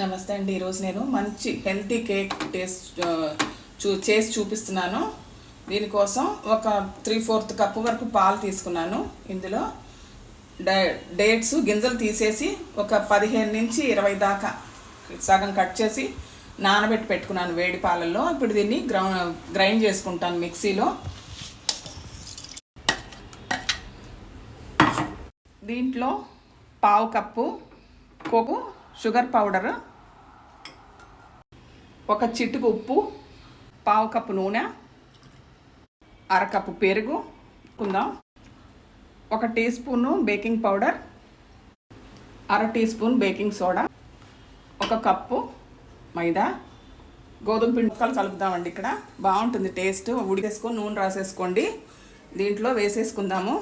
నమస్తే అండి ఈరోజు నేను మంచి హెల్తీ కేక్ టేస్ట్ చూ చేసి చూపిస్తున్నాను. దీనికోసం ఒక త్రీ ఫోర్త్ కప్పు వరకు పాలు తీసుకున్నాను. ఇందులో డే డేట్స్ గింజలు తీసేసి ఒక పదిహేను నుంచి ఇరవై దాకా సగం కట్ చేసి నానబెట్టి పెట్టుకున్నాను వేడి పాలల్లో. ఇప్పుడు దీన్ని గ్రౌ గ్రైండ్ చేసుకుంటాను మిక్సీలో. దీంట్లో పావు కప్పు కోకు షుగర్ పౌడర్ ఒక చిటుకు ఉప్పు పావు కప్పు నూనె అరకప్పు పెరుగు కుందాం. ఒక టీ స్పూను బేకింగ్ పౌడర్ అర టీ స్పూన్ బేకింగ్ సోడా ఒక కప్పు మైదా. గోధుమ పిండి ముక్కలు కలుపుదామండి ఇక్కడ. బాగుంటుంది టేస్ట్. ఉడికేసుకొని నూనె రాసేసుకోండి. దీంట్లో వేసేసుకుందాము.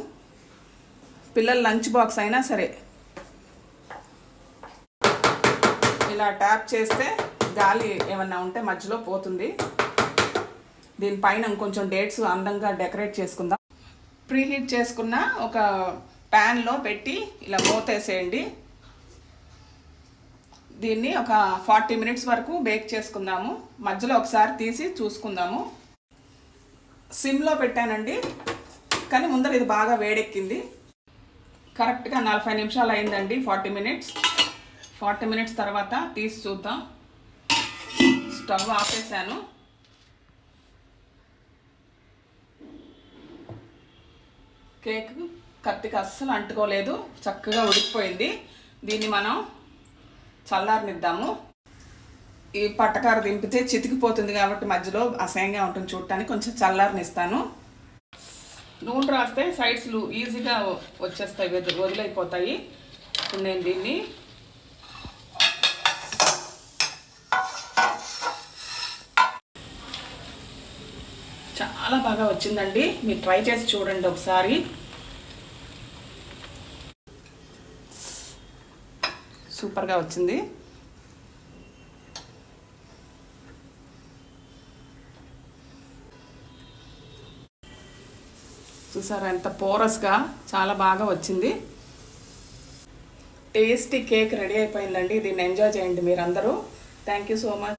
పిల్లల లంచ్ బాక్స్ అయినా సరే ఇలా ట్యాప్ చేస్తే గాలి ఏమన్నా ఉంటే మధ్యలో పోతుంది. దీనిపైన ఇంకొంచెం డేట్స్ అందంగా డెకరేట్ చేసుకుందాం. ప్రీహీట్ చేసుకున్న ఒక ప్యాన్లో పెట్టి ఇలా మూతేసేయండి. దీన్ని ఒక ఫార్టీ మినిట్స్ వరకు బేక్ చేసుకుందాము. మధ్యలో ఒకసారి తీసి చూసుకుందాము. సిమ్లో పెట్టానండి కానీ ముందర ఇది బాగా వేడెక్కింది. కరెక్ట్గా నలభై నిమిషాలు అయిందండి ఫార్టీ మినిట్స్. ఫార్టీ మినిట్స్ తర్వాత తీసి చూద్దాం. స్టవ్ ఆపేసాను కేక్ కత్తికి అస్సలు అంటుకోలేదు. చక్కగా ఉడికిపోయింది. దీన్ని మనం చల్లారనిద్దాము. ఈ పట్టకార దింపితే చితికిపోతుంది కాబట్టి మధ్యలో అసహ్యంగా ఉంటుంది చూడటానికి. కొంచెం చల్లారనిస్తాను. నూనె రాస్తే సైడ్స్ ఈజీగా వచ్చేస్తాయి వదిలైపోతాయి. ఇప్పుడు నేను దీన్ని చాలా బాగా వచ్చిందండి. మీరు ట్రై చేసి చూడండి ఒకసారి. సూపర్గా వచ్చింది. చూసారా ఎంత పోరస్గా చాలా బాగా వచ్చింది. టేస్టీ కేక్ రెడీ అయిపోయిందండి. దీన్ని ఎంజాయ్ చేయండి మీరందరూ. Thank you so much.